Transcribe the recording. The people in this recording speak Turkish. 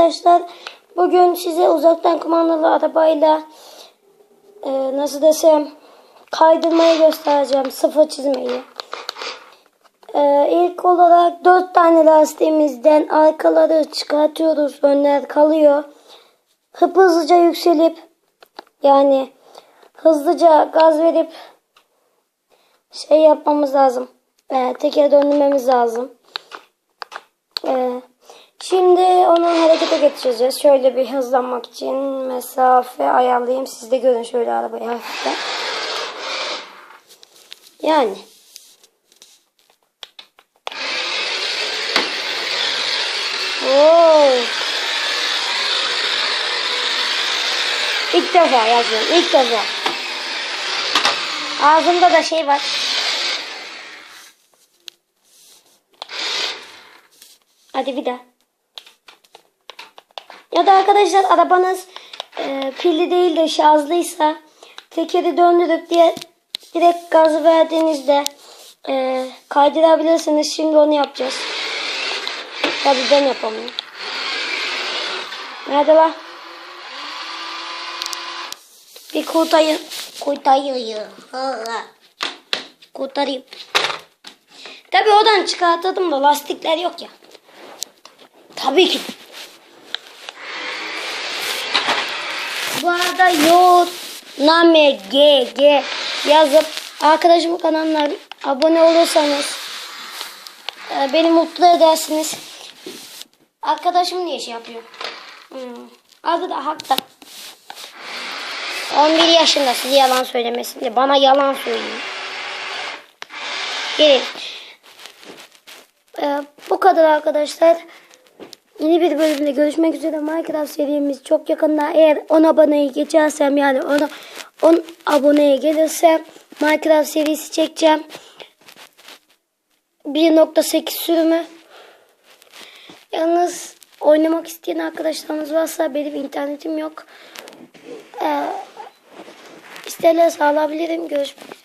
Arkadaşlar bugün size uzaktan kumandalı arabayla e, nasıl desem kaydırmayı göstereceğim. Sıfır çizmeyi. E, ilk olarak dört tane lastiğimizden arkaları çıkartıyoruz. Önler kalıyor. Hıp hızlıca yükselip yani hızlıca gaz verip şey yapmamız lazım. E, teker döndürmemiz lazım. Ee, şimdi onu harekete geçireceğiz. Şöyle bir hızlanmak için mesafe ayarlayayım. Siz de görün şöyle arabayı hafiften. Yani. Oo. İlk defa yazıyorum. İlk defa. Ağzımda da şey var. Hadi bir daha. Ya da arkadaşlar arabanız e, pilli değil de şarjlıysa tekeri döndürüp diye direkt gazı verdiğinizde e, kaydırabilirsiniz. Şimdi onu yapacağız. Hadi ben yapamıyorum. Nerede lan? Bir kurtarayım. Kurtarayım. Kurtarayım. Tabii oradan çıkartırdım da lastikler yok ya. Tabii ki. Bu arada yo name g g yazıp arkadaşımın kanalına abone olursanız e, beni mutlu edersiniz. Arkadaşım niye şey yapıyor? Hmm. Adı da Hak'ta. 11 yaşında size yalan söylemesin de bana yalan söylüyor. Gelin. Ee, bu kadar arkadaşlar. Yeni bir bölümde görüşmek üzere. Minecraft serimiz çok yakında. Eğer 10 aboneyi geçersem yani 10, 10 aboneye gelirsem Minecraft serisi çekeceğim. 1.8 sürümü. Yalnız oynamak isteyen arkadaşlarımız varsa benim internetim yok. Ee, isterlerse alabilirim. Görüşmek üzere.